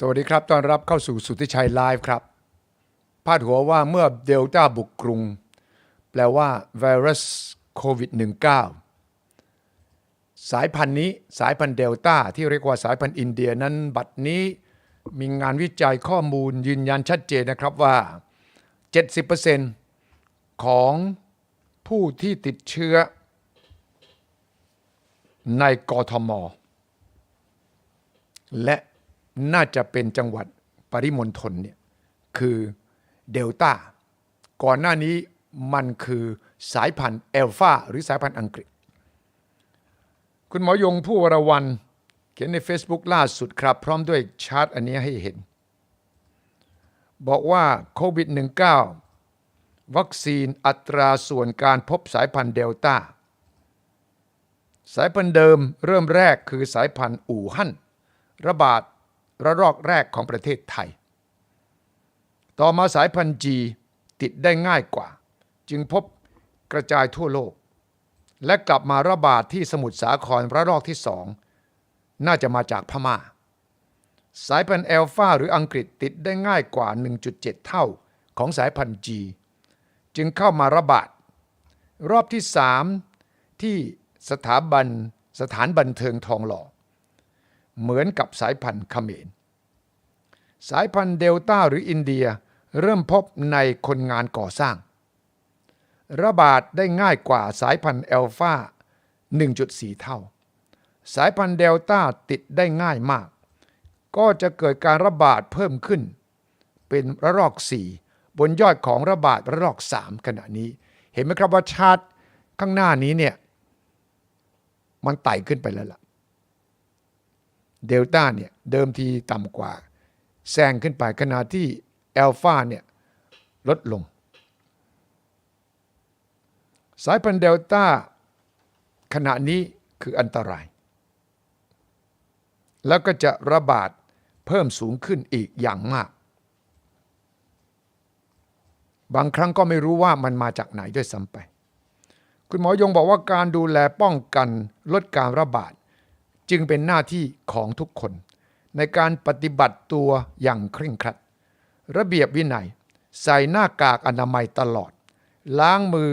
สวัสดีครับ ต้อนรับเข้าสู่สุทธิชัยไลฟ์ครับ พาดหัวว่าเมื่อเดลต้าบุกกรุง แปลว่าไวรัสโควิด -19 สายพันธุ์นี้สายพันธุ์เดลต้าที่เรียกว่าสายพันธุ์อินเดียนั้นบัดนี้มีงานวิจัยข้อมูลยืนยันชัดเจนนะครับว่า 70%ของผู้ที่ติดเชื้อในกทม และ น่าจะเป็นจังหวัดปริมณฑลเนี่ยคือเดลต้าก่อนหน้านี้มันคือสายพันธุ์เอลฟาหรือสายพันธุ์อังกฤษ คุณหมอยงผู้วรวันเขียนใน Facebook ล่าสุดครับ พร้อมด้วยชาร์ตอันนี้ให้เห็น บอกว่าโควิด -19 วัคซีนอัตราส่วนการพบสายพันธุ์เดลต้าสายพันธุ์เดิมเริ่มแรกคือสายพันธุ์อู่ฮั่นระบาด ระลอกแรกของประเทศไทย ต่อมาสายพันธุ์จีติดได้ง่ายกว่า จึงพบกระจายทั่วโลก และกลับมาระบาดที่สมุทรสาครระลอกที่สองน่าจะมาจากพม่า สายพันธุ์แอลฟาหรืออังกฤษติดได้ง่ายกว่า 1.7 เท่าของสายพันธุ์จีจึงเข้ามาระบาด รอบที่ 3 ที่สถาบันสถานบันเทิงทองหล่อ เหมือนกับสายพันธุ์เขมร สายพันธุ์เดลต้าหรืออินเดียเริ่มพบในคนงานก่อสร้าง ระบาดได้ง่ายกว่าสายพันธุ์แอลฟา1.4 เท่า สายพันธุ์เดลต้าติดได้ง่ายมาก ก็จะเกิดการระบาดเพิ่มขึ้น เป็นระลอก 4 บนยอดของระบาดระลอก 3 ขณะนี้ เห็นไหมครับว่าชาติข้างหน้านี้เนี่ย มันไต่ขึ้นไปแล้วล่ะ เดลต้าเนี่ยเดิมทีต่ำกว่า แซงขึ้นไปขณะที่แอลฟาเนี่ยลดลง สายพันธุ์เดลต้าขณะนี้คืออันตราย แล้วก็จะระบาดเพิ่มสูงขึ้นอีกอย่างมาก บางครั้งก็ไม่รู้ว่ามันมาจากไหนด้วยซ้ำไป คุณหมอยงบอกว่าการดูแลป้องกันลดการระบาด จึงเป็นหน้าที่ของทุกคน ในการปฏิบัติตัวอย่างเคร่งครัด ระเบียบวินัย ใส่หน้ากากอนามัยตลอด ล้างมือ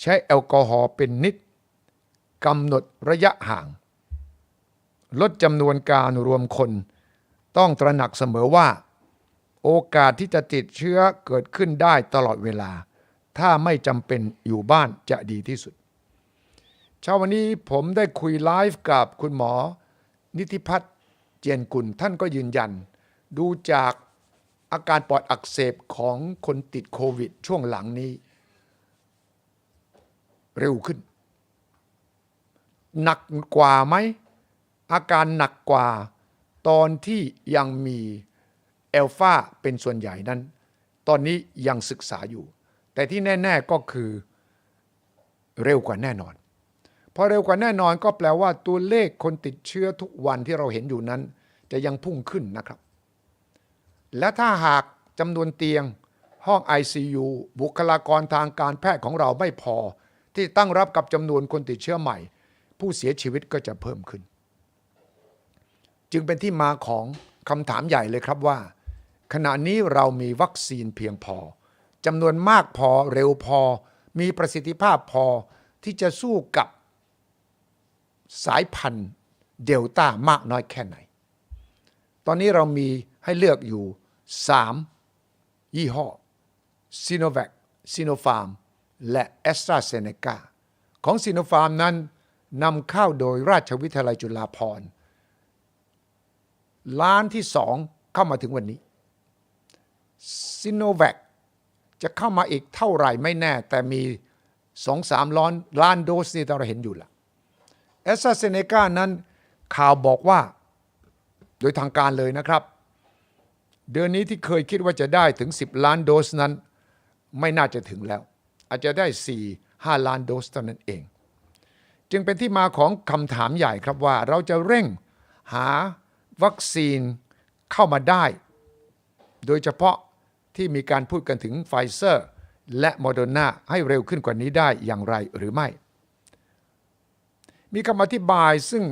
ใช้แอลกอฮอล์เป็นนิดกำหนดระยะห่าง ลดจำนวนการรวมคน ต้องตระหนักเสมอว่า โอกาสที่จะติดเชื้อเกิดขึ้นได้ตลอดเวลา ถ้าไม่จำเป็นอยู่บ้านจะดีที่สุด เช้าวันนี้ผมได้คุยไลฟ์กับคุณหมอ นิติพัฒน์เจียนกุลท่านก็ยืนยัน ดูจากอาการปอดอักเสบของคนติดโควิด ช่วงหลังนี้ เร็วขึ้น หนักกว่าไหม อาการหนักกว่าตอนที่ยังมีเอลฟาเป็นส่วนใหญ่นั้น ตอนนี้ยังศึกษาอยู่ แต่ที่แน่ ๆก็คือเร็วกว่าแน่นอน พอเร็วกว่าแน่นอนก็แปลว่าตัวเลขคนติดเชื้อทุกวันที่เราเห็นอยู่นั้น จะยังพุ่งขึ้นนะครับ และถ้าหากจำนวนเตียง ห้อง ICU บุคลากรทางการแพทย์ของเราไม่พอ ที่ตั้งรับกับจำนวนคนติดเชื้อใหม่ ผู้เสียชีวิตก็จะเพิ่มขึ้น จึงเป็นที่มาของคำถามใหญ่เลยครับว่า ขณะนี้เรามีวัคซีนเพียงพอจำนวนมากพอเร็วพอ มีประสิทธิภาพพอที่จะสู้กับ สายพันธุ์เดลต้ามากน้อยแค่ไหน ตอนนี้เรามีให้เลือกอยู่ 3 ยี่ห้อซีโนแวคซีโนฟาร์มและแอสตราเซเนกาของซีโนฟาร์มนั้นนำเข้าโดยราชวิทยาลัยจุฬาภรณ์ล้านที่สองเข้ามาถึงวันนี้ซีโนแวคจะเข้ามาอีกเท่าไหร่ไม่แน่ แต่มีสองสามล้านล้านโดสนี่เราเห็นอยู่ละ แอสตราเซเนกานั้นข่าวบอกว่าโดยทางการเลยนะครับ เดือนนี้ที่เคยคิดว่าจะได้ถึง 10 ล้านโดสนั้น ไม่น่าจะถึงแล้ว อาจจะได้ 4 5 ล้านโดสเท่านั้นเอง จึงเป็นที่มาของคำถามใหญ่ครับว่าเราจะเร่งหาวัคซีนเข้ามาได้ โดยเฉพาะที่มีการพูดกันถึงไฟเซอร์ และโมเดอร์นาให้เร็วขึ้นกว่านี้ได้อย่างไรหรือไม่ มีคำอธิบายซึ่ง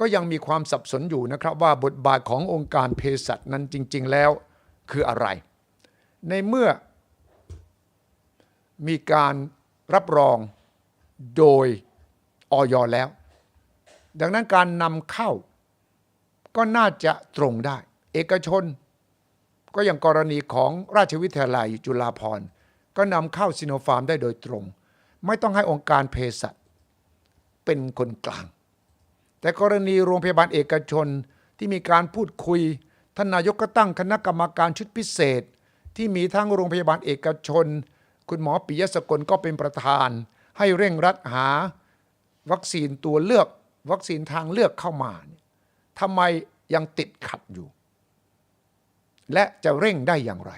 ก็ยังมีความสับสนอยู่นะครับว่าบทบาทขององค์การเภสัชนั้นจริง ๆ แล้วคืออะไร ในเมื่อมีการรับรองโดยออยแล้ว ดังนั้นการนำเข้าก็น่าจะตรงได้ เอกชน ก็อย่างกรณีของราชวิทยาลัยจุฬาภรณ์ ก็นำเข้าซิโนฟาร์มได้โดยตรง ไม่ต้องให้องค์การเภสัช เป็นคนกลาง แต่กรณีโรงพยาบาลเอกชนที่มีการพูดคุยท่านนายกก็ตั้งคณะกรรมการชุดพิเศษ ที่มีทั้งโรงพยาบาลเอกชน คุณหมอปิยะสกลก็เป็นประธาน ให้เร่งรัดหา วัคซีนตัวเลือก วัคซีนทางเลือกเข้ามาทำไมยังติดขัดอยู่ และจะเร่งได้อย่างไร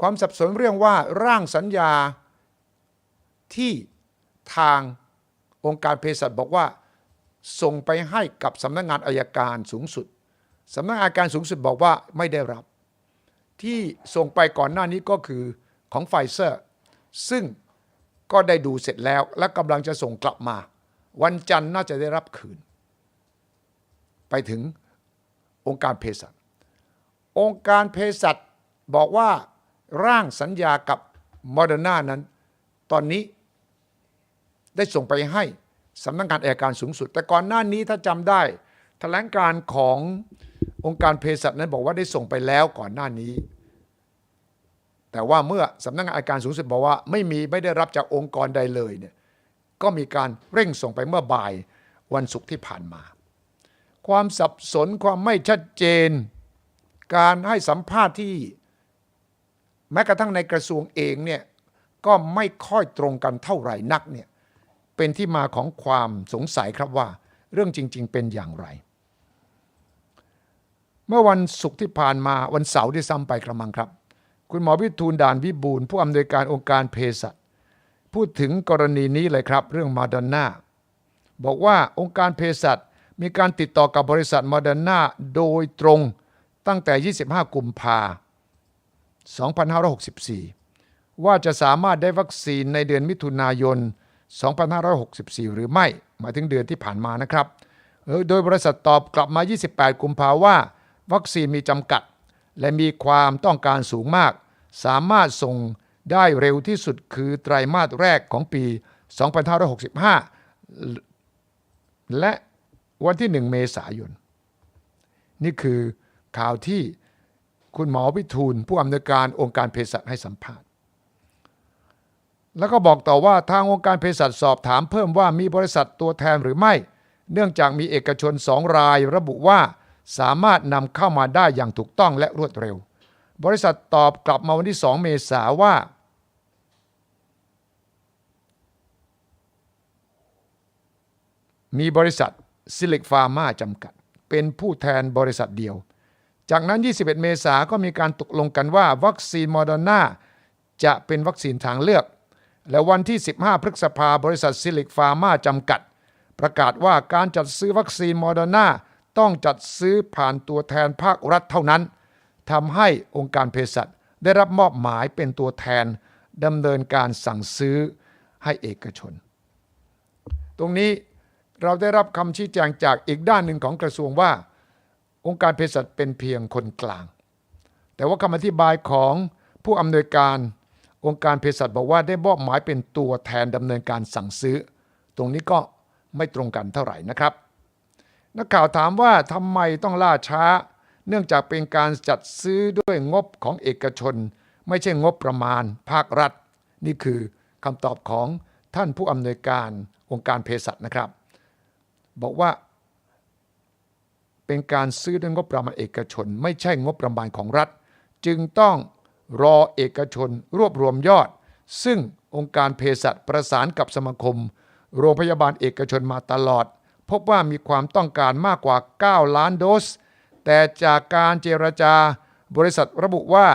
ความสับสนเรื่องว่าร่างสัญญาที่ทาง องค์การเภสัชบอกว่า ส่งไปให้กับสำนักงานอายการสูงสุดสำนักงานอายการสูงสุดบอกว่าไม่ได้รับ ที่ส่งไปก่อนหน้านี้ก็คือของไฟเซอร์ ซึ่งก็ได้ดูเสร็จแล้ว และกำลังจะส่งกลับมา วันจันทร์น่าจะได้รับคืน ไปถึงองค์การเภสัชองค์การเภสัชบอกว่าร่างสัญญากับโมเดอร์นานั้น ตอนนี้ ได้ส่งไปให้สำนักงานอัยการสูงสุด แต่ก่อนหน้านี้ถ้าจำได้แถลงการขององค์การเภสัชนั้นบอกว่าได้ส่งไปแล้วก่อนหน้านี้ แต่ว่าเมื่อสำนักงานอัยการสูงสุดบอกว่า ไม่มีไม่ได้รับจากองค์กรใดเลยเนี่ยก็มีการเร่งส่งไปเมื่อบ่ายวันศุกร์ที่ผ่านมา ความสับสนความไม่ชัดเจน การให้สัมภาษณ์ที่แม้กระทั่งในกระทรวงเองเนี่ยก็ไม่ค่อยตรงกันเท่าไหร่นักเนี่ย เป็นที่มาของความสงสัยครับว่า เรื่องจริง ๆ เป็นอย่างไร เมื่อวันศุกร์ที่ผ่านมาวันเสาร์ที่ซ้ำไปกระมังครับ คุณหมอวิทูลด่านวิบูลผู้อำนวยการองค์การเภสัชพูดถึงกรณีนี้เลยครับ เรื่องมาดอนนาบอกว่าองค์การเภสัชมีการติดต่อกับบริษัทมาดอนนาโดยตรงตั้งแต่ 25 กุมภา2564 ว่าจะสามารถได้วัคซีนในเดือนมิถุนายน 2564 หรือไม่ หมายถึงเดือนที่ผ่านมานะครับ โดยบริษัทตอบกลับมา 28 กุมภาว่า วัคซีนมีจำกัด และมีความต้องการสูงมาก สามารถส่งได้เร็วที่สุดคือไตรมาสแรกของปี 2565 และวันที่ 1 เมษายน นี่คือข่าวที่คุณหมอวิทูลผู้อำนวยการองค์การเภสัชให้สัมภาษณ์ แล้วก็บอกต่อว่าทางองค์การเภสัชสอบถามเพิ่มว่ามีบริษัทตัวแทนหรือไม่ เนื่องจากมีเอกชนสองรายระบุว่าสามารถนำเข้ามาได้อย่างถูกต้องและรวดเร็ว บริษัทตอบกลับมาวันที่ 2 เมษาว่า มีบริษัทซิลิกฟาร์มาจำกัด เป็นผู้แทนบริษัทเดียว จากนั้น 21 เมษาก็มีการตกลงกันว่า วัคซีนโมเดอร์นาจะเป็นวัคซีนทางเลือก และวันที่ 15 พฤษภาบริษัทซิลิกฟาร์มาจำกัด ประกาศว่าการจัดซื้อวัคซีนโมเดอร์นาต้องจัดซื้อผ่านตัวแทนภาครัฐเท่านั้นทำให้องค์การเภสัชได้รับมอบหมายเป็นตัวแทนดำเนินการสั่งซื้อให้เอกชน ตรงนี้เราได้รับคำชี้แจงจากอีกด้านหนึ่งของกระทรวงว่า องค์การเภสัชเป็นเพียงคนกลาง แต่ว่าคำอธิบายของผู้อำนวยการ องค์การเภสัชบอกว่าได้มอบหมายเป็นตัวแทนดำเนินการสั่งซื้อ ตรงนี้ก็ไม่ตรงกันเท่าไหร่นะครับ นักข่าวถามว่าทำไมต้องล่าช้า เนื่องจากเป็นการจัดซื้อด้วยงบของเอกชน ไม่ใช่งบประมาณ ภาครัฐ นี่คือคำตอบของท่านผู้อำนวยการองค์การเภสัชนะครับ บอกว่า เป็นการซื้อด้วยงบประมาณเอกชน ไม่ใช่งบประมาณของรัฐ จึงต้อง รอเอกชนรวบรวมยอด ซึ่งองค์การเภสัชประสานกับสมาคม โรงพยาบาลเอกชนมาตลอด พบว่ามีความต้องการมากกว่า 9 ล้านโดส แต่จากการเจรจา บริษัทระบุว่า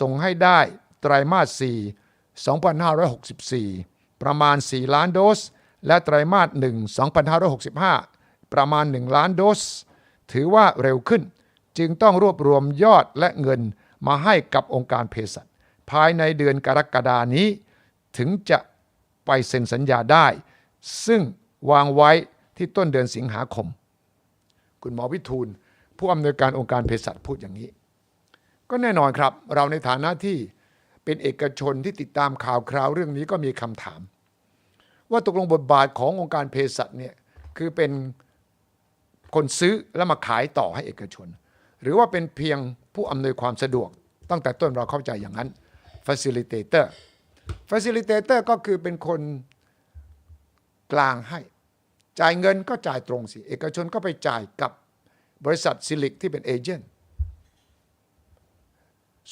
ส่งให้ได้ไตรมาส 4 2564 ประมาณ 4 ล้านโดส และไตรมาส 1 2565 ประมาณ 1 ล้านโดส ถือว่าเร็วขึ้น จึงต้องรวบรวมยอดและเงิน มาให้กับองค์การเภสัชภายในเดือนกรกฎานี้ ถึงจะไปเซ็นสัญญาได้ ซึ่งวางไว้ที่ต้นเดือนสิงหาคม คุณหมอวิทูล ผู้อำนวยการองค์การเภสัชพูดอย่างนี้ ก็แน่นอนครับ เราในฐานะที่เป็นเอกชนที่ติดตามข่าวคราวเรื่องนี้ก็มีคำถาม ว่าตกลงบทบาทขององค์การเภสัชเนี่ยคือเป็นคนซื้อแล้วมาขายต่อให้เอกชน หรือว่าเป็นเพียงผู้อำนวยความสะดวก ตั้งแต่ต้นเราเข้าใจอย่างนั้น facilitator facilitator ก็คือเป็นคนกลางให้ จ่ายเงินก็จ่ายตรงสิ เอกชนก็ไปจ่ายกับบริษัทซิลิกที่เป็นเอเจนต์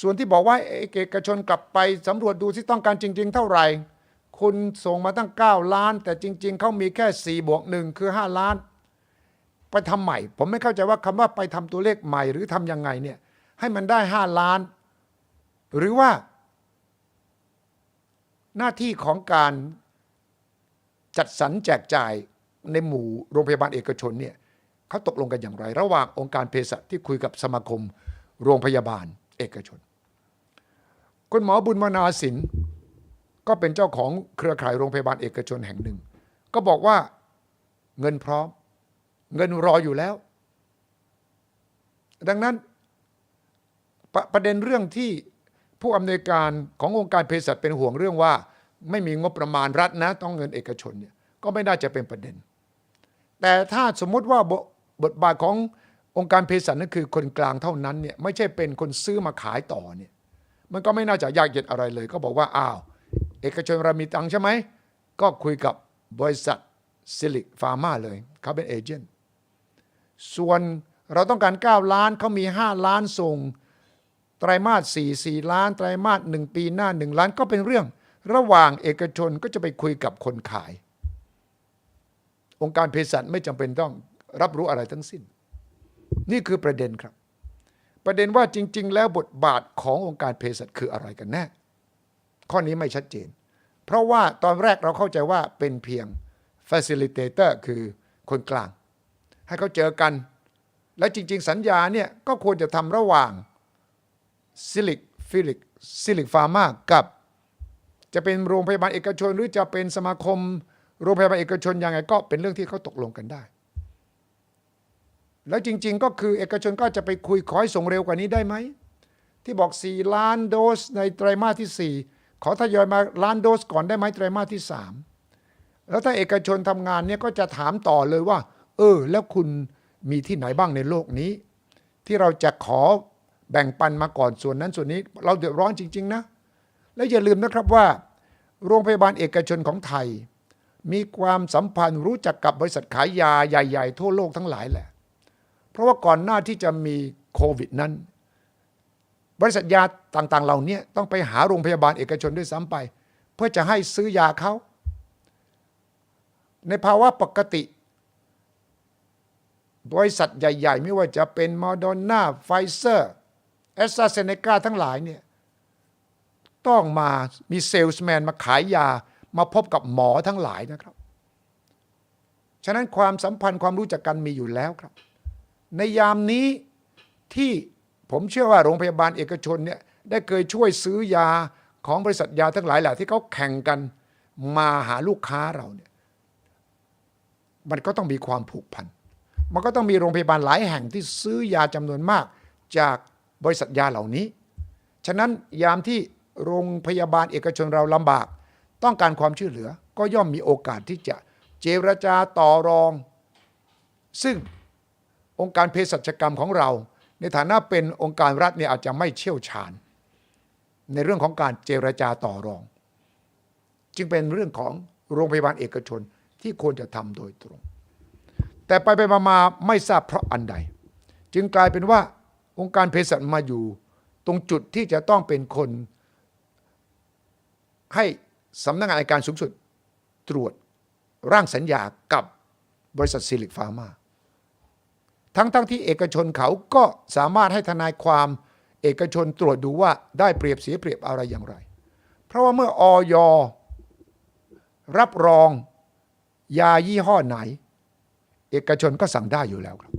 ส่วนที่บอกว่าเอกชนกลับไปสำรวจดูที่ต้องการจริง ๆ เท่าไหร่ คุณส่งมาตั้ง 9 ล้าน แต่จริง ๆ เขามีแค่ 4 บวก 1 คือ 5 ล้าน ไปทำใหม่ ผมไม่เข้าใจว่าคำว่าไปทำตัวเลขใหม่ หรือทำยังไงเนี่ยให้มันได้5ล้าน หรือว่า หน้าที่ของการจัดสรรแจกจ่ายในหมู่โรงพยาบาลเอกชนเนี่ยเขาตกลงกันอย่างไร ระหว่างองค์การเภสัชที่คุยกับสมาคม โรงพยาบาลเอกชน คุณหมอบุญมนาสินก็เป็นเจ้าของเครือข่ายโรงพยาบาลเอกชนแห่งหนึ่ง ก็บอกว่าเงินพร้อม เงินรออยู่แล้ว ดังนั้นปประเด็นเรื่องที่ผู้อำนวยการขององค์การเภสัชเป็นห่วงเรื่องว่า ไม่มีงบประมาณรัฐนะ ต้องเงินเอกชนเนี่ยก็ไม่น่าจะเป็นประเด็น แต่ถ้าสมมติว่าบบทบาทขององค์การเภสัชนั่นคือคนกลางเท่านั้นเนี่ยไม่ใช่เป็นคนซื้อมาขายต่อเนี่ยมันก็ไม่น่าจะยากเย็นอะไรเลย ก็บอกว่าอ้าว เอกชนเรามีตังใช่ไหม ก็คุยกับบริษัทซิลิกฟาร์มาเลยเขาเป็นเอเจนต์ ส่วนเราต้องการ 9 ล้านเขามี 5 ล้านส่ง ไตรมาส4 4 ล้าน ไตรมาส1ปีหน้า 1 ล้านก็เป็นเรื่อง ระหว่างเอกชนก็จะไปคุยกับคนขาย องค์การเภสัชไม่จำเป็นต้องรับรู้อะไรทั้งสิ้น นี่คือประเด็นครับ ประเด็นว่าจริง ๆ แล้วบทบาทขององค์การเภสัชคืออะไรกันแน่ข้อนี้ไม่ชัดเจน เพราะว่าตอนแรกเราเข้าใจว่าเป็นเพียง facilitator คือคนกลาง ให้เขาเจอกัน และจริง ๆ สัญญาเนี่ยก็ควรจะทำระหว่างซิลิกฟิลิกซิลิกฟาร์มากับ จะเป็นโรงพยาบาลเอกชน หรือจะเป็นสมาคม โรงพยาบาลเอกชนยังไง ก็เป็นเรื่องที่เขาตกลงกันได้ แล้วจริง ๆ ก็คือเอกชนก็จะไปคุยขอให้ส่งเร็วกว่านี้ได้ไหมที่บอก 4 ล้านโดสในไตรมาสที่ 4 ขอทยอยมาล้านโดสก่อนได้ไหมไตรมาสที่ 3 แล้วถ้าเอกชนทำงานเนี่ยก็จะถามต่อเลยว่า เออ แล้วคุณมีที่ไหนบ้างในโลกนี้ ที่เราจะขอแบ่งปันมาก่อนส่วนนั้นส่วนนี้ เราเดือดร้อนจริง ๆ นะ และอย่าลืมนะครับว่า โรงพยาบาลเอกชนของไทย มีความสัมพันธ์รู้จักกับบริษัทขายยาใหญ่ ๆ ทั่วโลกทั้งหลายแหละ เพราะว่าก่อนหน้าที่จะมีโควิดนั้น บริษัทยาต่างๆ เหล่านี้ต้องไปหาโรงพยาบาลเอกชนด้วยซ้ำไป เพื่อจะให้ซื้อยาเขาในภาวะปกติ บริษัทใหญ่ ๆ ไม่ว่าจะเป็นมอร์ดอนนาไฟเซอร์แอสตราเซเนกาทั้งหลายเนี่ยต้องมามีเซลส์แมนมาขายยามาพบกับหมอทั้งหลายนะครับ ฉะนั้นความสัมพันธ์ความรู้จักกันมีอยู่แล้วครับ ในยามนี้ที่ผมเชื่อว่าโรงพยาบาลเอกชนเนี่ยได้เคยช่วยซื้อยาของบริษัทยาทั้งหลายแหละที่เขาแข่งกันมาหาลูกค้าเราเนี่ยมันก็ต้องมีความผูกพัน มันก็ต้องมีโรงพยาบาลหลายแห่งที่ซื้อยาจำนวนมากจากบริษัทยาเหล่านี้ ฉะนั้นยามที่โรงพยาบาลเอกชนเราลำบาก ต้องการความช่วยเหลือ ก็ย่อมมีโอกาสที่จะเจรจาต่อรอง ซึ่งองค์การเภสัชกรรมของเรา ในฐานะเป็นองค์การรัฐเนี่ยอาจจะไม่เชี่ยวชาญ ในเรื่องของการเจรจาต่อรอง จึงเป็นเรื่องของโรงพยาบาลเอกชนที่ควรจะทำโดยตรง แต่ไปไปมามาไม่ทราบเพราะอันใด จึงกลายเป็นว่าองค์การเภสัชมาอยู่ ตรงจุดที่จะต้องเป็นคน ให้สำนักงานอัยการสูงสุดตรวจร่างสัญญากับบริษัทซิลิกฟาร์มาทั้งๆทที่เอกชนเขาก็สามารถให้ทนายความเอกชนตรวจดูว่าได้เปรียบเสียเปรียบอะไรอย่างไร เพราะว่าเมื่ออยรับรองยายี่ห้อไหน เอกชนก็สั่งได้อยู่แล้วครับ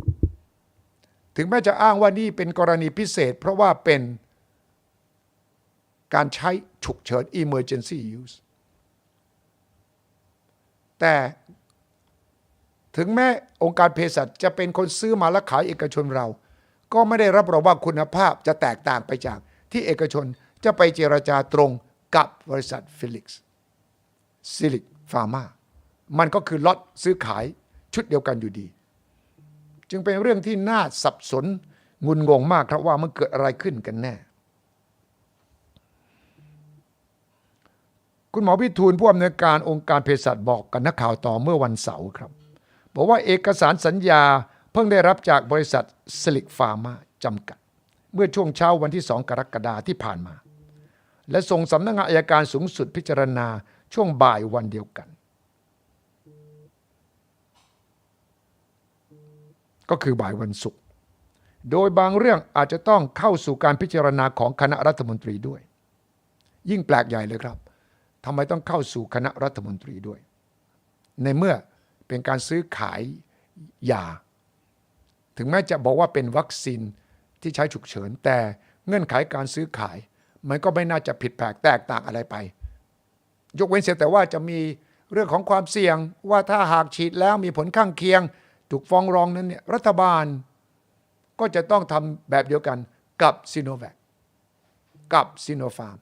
ถึงแม้จะอ้างว่านี่เป็นกรณีพิเศษ เพราะว่าเป็นการใช้ฉุกเฉิน emergency use แต่ถึงแม้องค์การเภสัชจะเป็นคนซื้อมาและขายเอกชนเรา ก็ไม่ได้รับรองว่าคุณภาพจะแตกต่างไปจากที่เอกชนจะไปเจรจาตรงกับบริษัทฟิลิกซ์ซิลิกฟาร์มามันก็คือล็อตซื้อขาย ชุดเดียวกันอยู่ดี จึงเป็นเรื่องที่น่าสับสนงุนงงมากครับว่ามันเกิดอะไรขึ้นกันแน่ คุณหมอพิทูลผู้อำนวยการองค์การเภสัชบอกกับนักข่าวต่อเมื่อวันเสาร์ครับ บอกว่าเอกสารสัญญาเพิ่งได้รับจากบริษัทสลิกฟาร์มาจำกัด เมื่อช่วงเช้าวันที่2กรกฎาที่ผ่านมา และส่งสำนักงานอายการสูงสุดพิจารณาช่วงบ่ายวันเดียวกัน ก็คือบ่ายวันศุกร์โดยบางเรื่องอาจจะต้องเข้าสู่การพิจารณาของคณะรัฐมนตรีด้วย ยิ่งแปลกใหญ่เลยครับทำไมต้องเข้าสู่คณะรัฐมนตรีด้วย ในเมื่อเป็นการซื้อขายยา ถึงแม้จะบอกว่าเป็นวัคซีนที่ใช้ฉุกเฉิน แต่เงื่อนไขการซื้อขาย มันก็ไม่น่าจะผิดแผกแตกต่างอะไรไป ยกเว้นเสียแต่ว่าจะมีเรื่องของความเสี่ยงว่าถ้าหากฉีดแล้วมีผลข้างเคียง ถูกฟ้องร้องนั้นเนี่ยรัฐบาลก็จะต้องทำแบบเดียวกันกับซีโนแวคกับซีโนฟาร์ม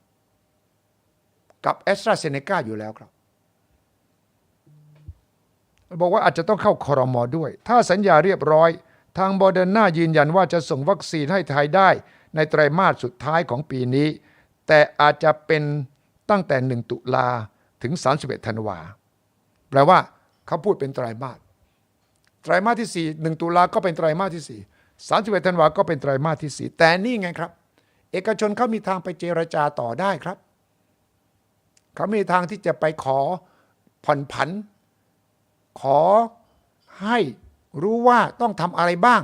กับแอสตราเซเนกาอยู่แล้วครับ บอกว่าอาจจะต้องเข้าคอรมอด้วย ถ้าสัญญาเรียบร้อย ทางโมเดอร์นายืนยันว่าจะส่งวัคซีนให้ไทยได้ในไตรมาสสุดท้ายของปีนี้ แต่อาจจะเป็นตั้งแต่ 1 ตุลาถึง 31 ธันวา แปลว่าเขาพูดเป็นไตรมาส ไตรมาสที่ 4 1 ตุลาก็เป็นไตรมาสที่ 4 31ธันวาก็เป็นไตรมาสที่ 4 แต่นี่ไงครับ เอกชนเขามีทางไปเจรจาต่อได้ครับเขามีทางที่จะไปขอผ่อนผัน ขอให้รู้ว่าต้องทำอะไรบ้าง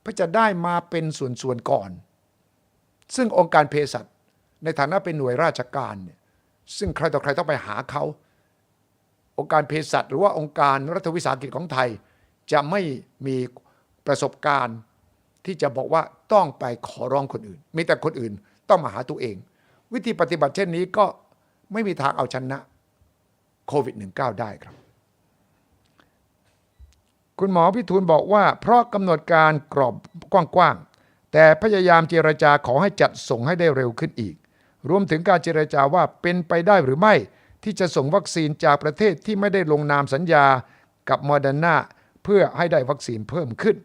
เพื่อจะได้มาเป็นส่วนๆก่อน ซึ่งองค์การเภสัชในฐานะเป็นหน่วยราชการเนี่ยซึ่งใครต่อใครต้องไปหาเขา องค์การเภสัชหรือว่าองค์การรัฐวิสาหกิจของไทย จะไม่มีประสบการณ์ที่จะบอกว่าต้องไปขอร้องคนอื่น มีแต่คนอื่นต้องมาหาตัวเอง วิธีปฏิบัติเช่นนี้ก็ไม่มีทางเอาชนะโควิด -19 ได้ครับ คุณหมอพิทูลบอกว่า เพราะกำหนดการกรอบกว้างๆ แต่พยายามเจรจาขอให้จัดส่งให้ได้เร็วขึ้นอีก รวมถึงการเจรจาว่าเป็นไปได้หรือไม่ที่จะส่งวัคซีนจากประเทศที่ไม่ได้ลงนามสัญญากับโมเดอร์นา เพื่อให้ได้วัคซีนเพิ่มขึ้น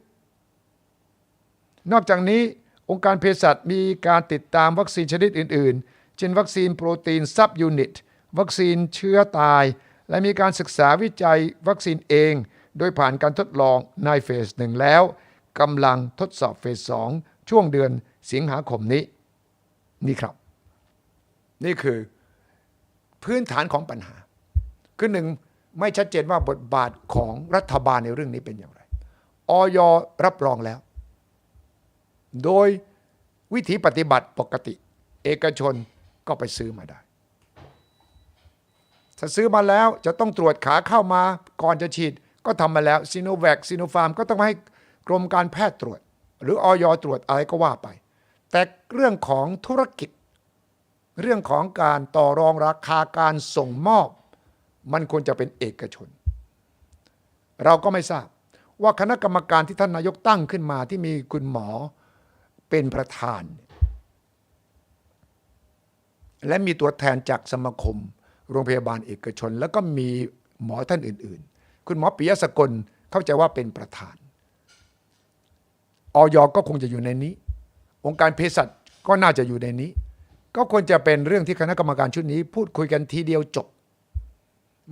นอกจากนี้องค์การเภสัชมีการติดตามวัคซีนชนิดอื่น ๆ เช่นวัคซีนโปรตีนซับยูนิต วัคซีนเชื้อตาย และมีการศึกษาวิจัยวัคซีนเอง โดยผ่านการทดลองในเฟสหนึ่งแล้วกำลังทดสอบเฟสสองช่วงเดือนสิงหาคมนี้ นี่ครับ นี่คือพื้นฐานของปัญหา คือหนึ่ง ไม่ชัดเจนว่าบทบาทของรัฐบาลในเรื่องนี้เป็นอย่างไรออยรับรองแล้ว โดยวิธีปฏิบัติปกติ เอกชนก็ไปซื้อมาได้ ถ้าซื้อมาแล้วจะต้องตรวจขาเข้ามาก่อนจะฉีด ก็ทำมาแล้วซีโนแวคซีโนฟาร์มก็ต้องให้กรมการแพทย์ตรวจ หรือออยตรวจอะไรก็ว่าไป แต่เรื่องของธุรกิจ เรื่องของการต่อรองราคาการส่งมอบ มันควรจะเป็นเอกชน เราก็ไม่ทราบว่าคณะกรรมการที่ท่านนายกตั้งขึ้นมาที่มีคุณหมอเป็นประธาน และมีตัวแทนจากสมาคม โรงพยาบาลเอกชน แล้วก็มีหมอท่านอื่น ๆ คุณหมอปิยะสกลเข้าใจว่าเป็นประธานออยก็คงจะอยู่ในนี้ องค์การเภสัชก็น่าจะอยู่ในนี้ ก็ควรจะเป็นเรื่องที่คณะกรรมการชุดนี้ พูดคุยกันทีเดียวจบ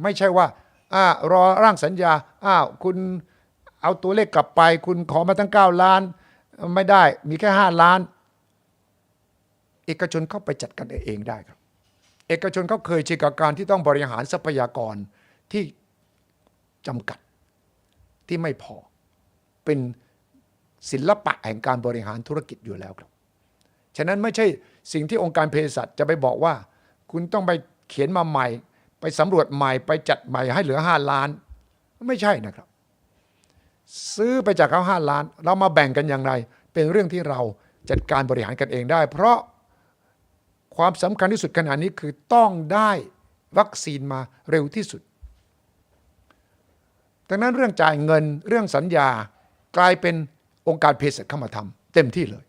ไม่ใช่ว่าอ่ารอร่างสัญญาอ้าวคุณเอาตัวเลขกลับไป คุณขอมาตั้ง 9 ล้าน ไม่ได้มีแค่ 5 ล้าน เอกชนเข้าไปจัดกันเองได้ครับ เอกชนเขาเคยชินกับการที่ต้องบริหารทรัพยากรที่จำกัดที่ไม่พอเป็นศิลปะแห่งการบริหารธุรกิจอยู่แล้วครับ ฉะนั้นไม่ใช่สิ่งที่องค์การเภสัชจะไปบอกว่า คุณต้องไปเขียนมาใหม่ ไปสำรวจใหม่ไปจัดใหม่ให้เหลือ5ล้าน ไม่ใช่นะครับ ซื้อไปจากเขา5ล้าน เรามาแบ่งกันอย่างไร เป็นเรื่องที่เราจัดการบริหารกันเองได้ เพราะความสำคัญที่สุดขณะนี้คือต้องได้วัคซีนมาเร็วที่สุด ดังนั้นเรื่องจ่ายเงินเรื่องสัญญากลายเป็นองค์การเภสัชเข้ามาทำเต็มที่เลย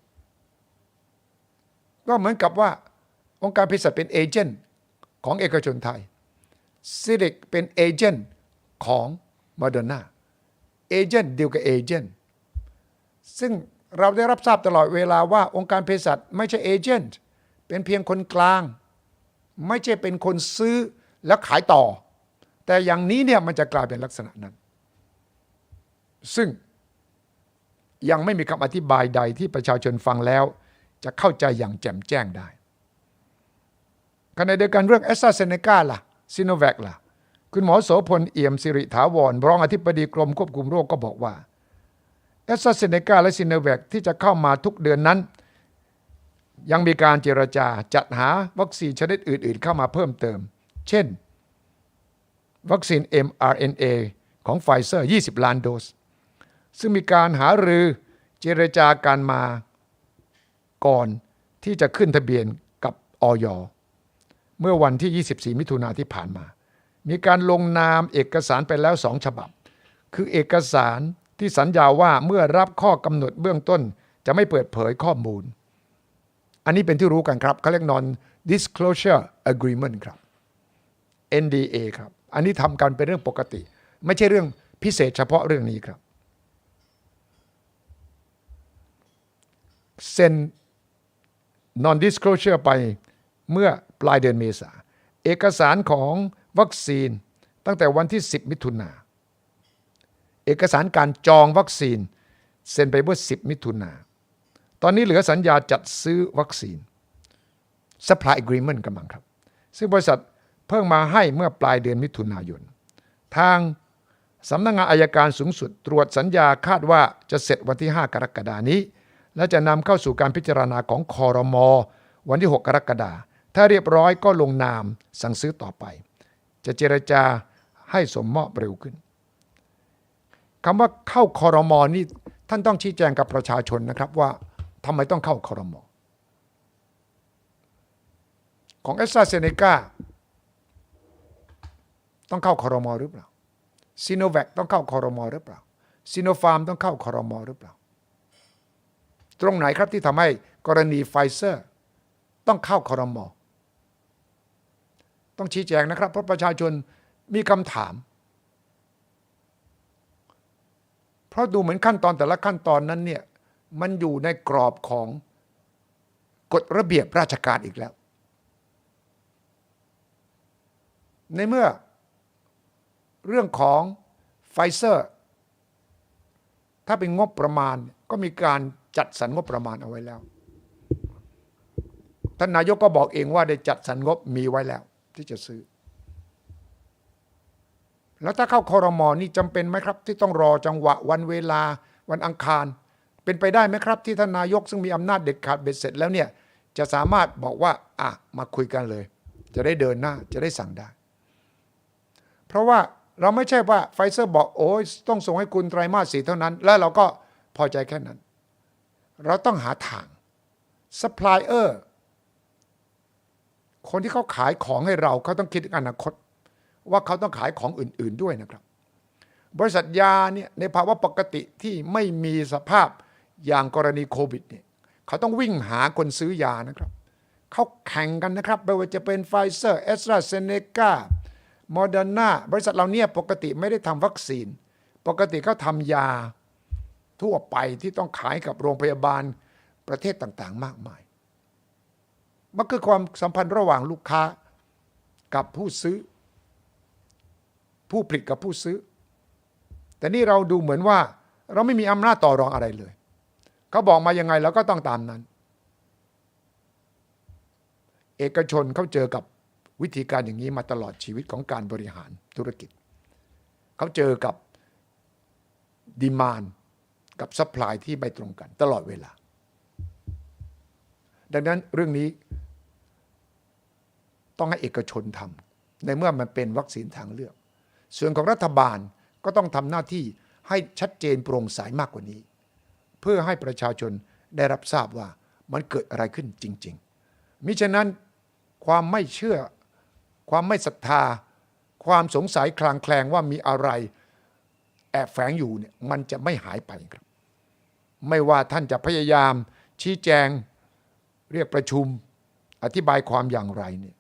ก็เหมือนกับว่าองค์การเภสัชเป็นเอเจนต์ของเอกชนไทย ซิลิกเป็นเอเจนต์ของโมเดอร์นาเอเจนต์เดียวกับเอเจนต์ซึ่งเราได้รับทราบตลอดเวลาว่าองค์การเภสัชไม่ใช่เอเจนต์เป็นเพียงคนกลาง ไม่ใช่เป็นคนซื้อแล้วขายต่อ แต่อย่างนี้เนี่ยมันจะกลายเป็นลักษณะนั้น ซึ่งยังไม่มีคำอธิบายใดที่ประชาชนฟังแล้ว จะเข้าใจอย่างแจ่มแจ้งได้ขณะเดียวกันเรื่องแอสตราเซเนกาล่ะ ซิโนแวคล่ะ คุณหมอโสพลเอี่ยมสิริถาวรรองอธิบดีกรมควบคุมโรคก็บอกว่าแอสตราเซเนกาและซิโนแวคที่จะเข้ามาทุกเดือนนั้น ยังมีการเจรจาจัดหาวัคซีนชนิดอื่น ๆ เข้ามาเพิ่มเติม เช่น วัคซีน mRNA ของไฟเซอร์ 20 ล้านโดส ซึ่งมีการหารือเจรจาการมาก่อนที่จะขึ้นทะเบียนกับออย เมื่อวันที่ 24 มิถุนาที่ผ่านมา มีการลงนามเอกสารไปแล้วสองฉบับ คือเอกสารที่สัญญาว่าเมื่อรับข้อกำหนดเบื้องต้นจะไม่เปิดเผยข้อมูล อันนี้เป็นที่รู้กันครับเขาเรียก non disclosure agreement ครับ NDA ครับ อันนี้ทำกันเป็นเรื่องปกติ ไม่ใช่เรื่องพิเศษเฉพาะเรื่องนี้ครับเซ็น non disclosure ไปเมื่อ ปลายเดือนเมษาเอกสารของวัคซีนตั้งแต่วันที่ 10 มิถุนาเอกสารการจองวัคซีนเซ็นไปเมื่อ 10 มิถุนาตอนนี้เหลือสัญญาจัดซื้อวัคซีน supply agreement กำลังครับ ซึ่งบริษัทเพิ่งมาให้เมื่อปลายเดือนมิถุนายน ทางสำนักงงานอายการสูงสุดตรวจสัญญาคาดว่าจะเสร็จวันที่ 5 กรกฎานี้ และจะนำเข้าสู่การพิจารณาของคอรมอวันที่ 6 กรกฎา ถ้าเรียบร้อยก็ลงนามสั่งซื้อต่อไป จะเจรจาให้สมมอบเร็วขึ้นคำว่าเข้าคอรมอนี่ท่านต้องชี้แจงกับประชาชนนะครับว่าทำไมต้องเข้าคอรมอของเอสซาเซเนกาต้องเข้าคอรมอหรือเปล่าซีโนแวคต้องเข้าคอรมอหรือเปล่าซีโนฟาร์มต้องเข้าคอรมอหรือเปล่า ตรงไหนครับที่ทำให้กรณีไฟเซอร์ ต้องเข้าคอรมอ ต้องชี้แจงนะครับ เพราะประชาชนมีคำถาม เพราะดูเหมือนขั้นตอนแต่ละขั้นตอนนั้นเนี่ยมันอยู่ในกรอบของกฎระเบียบราชการอีกแล้ว ในเมื่อเรื่องของไฟเซอร์ ถ้าเป็นงบประมาณก็มีการจัดสรรงบประมาณเอาไว้แล้ว ท่านนายกก็บอกเองว่าได้จัดสรรงบมีไว้แล้ว ที่จะซื้อ แล้วถ้าเข้าคอรมอนี่จำเป็นไหมครับ ที่ต้องรอจังหวะวันเวลาวันอังคาร เป็นไปได้ไหมครับ ที่ท่านนายกซึ่งมีอำนาจเด็ดขาดเบ็ดเสร็จแล้วเนี่ยจะสามารถบอกว่า อะ มาคุยกันเลย จะได้เดินหน้าจะได้สั่งได้ เพราะว่าเราไม่ใช่ว่าไฟเซอร์บอกโอ้ยต้องส่งให้คุณไตรมาสสี่เท่านั้น แล้วเราก็พอใจแค่นั้น เราต้องหาทางซัพพลายเออร์ คนที่เขาขายของให้เราเขาต้องคิดถึงอนาคต ว่าเขาต้องขายของอื่น ๆด้วยนะครับ บริษัทยาเนี่ยในภาวะปกติที่ไม่มีสภาพอย่างกรณีโควิดเนี่ยเขาต้องวิ่งหาคนซื้อยานะครับเขาแข่งกันนะครับไม่ว่าจะเป็นไฟเซอร์เอสตราเซเนกาโมเดอร์นาบริษัทเราเนี่ยปกติไม่ได้ทำวัคซีน ปกติเขาทำยาทั่วไปที่ต้องขายกับโรงพยาบาลประเทศต่างๆ มากมาย มันคือความสัมพันธ์ระหว่างลูกค้ากับผู้ซื้อ ผู้ผลิตกับผู้ซื้อ แต่นี่เราดูเหมือนว่า เราไม่มีอำนาจต่อรองอะไรเลยเขาบอกมายังไงเราก็ต้องตามนั้น เอกชนเขาเจอกับวิธีการอย่างนี้มาตลอดชีวิตของการบริหารธุรกิจ เขาเจอกับดีมานกับซัพพลายที่ไม่ตรงกันตลอดเวลา ดังนั้นเรื่องนี้ต้องให้เอกชนทำในเมื่อมันเป็นวัคซีนทางเลือก ส่วนของรัฐบาลก็ต้องทำหน้าที่ให้ชัดเจนโปร่งใสมากกว่านี้ เพื่อให้ประชาชนได้รับทราบว่ามันเกิดอะไรขึ้นจริง ๆ มิฉะนั้นความไม่เชื่อ ความไม่ศรัทธา ความสงสัยคลางแคลงว่ามีอะไรแอบแฝงอยู่เนี่ยมันจะไม่หายไปครับ ไม่ว่าท่านจะพยายามชี้แจง เรียกประชุมอธิบายความอย่างไรเนี่ย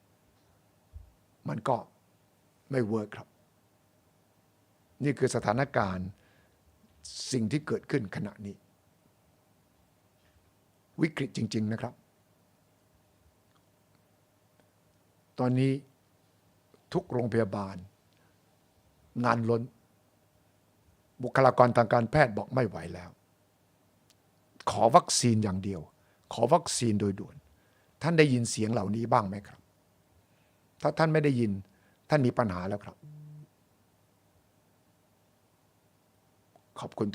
มันก็ไม่เวิร์กครับ นี่คือสถานการณ์สิ่งที่เกิดขึ้นขณะนี้ วิกฤตจริง ๆนะครับ ตอนนี้ทุกโรงพยาบาล งานล้น บุคลากรทางการแพทย์บอกไม่ไหวแล้ว ขอวัคซีนอย่างเดียว ขอวัคซีนโดยด่วน ท่านได้ยินเสียงเหล่านี้บ้างไหมครับ ถ้าท่านไม่ได้ยินท่านมีปัญหาแล้วครับ ขอบคุณ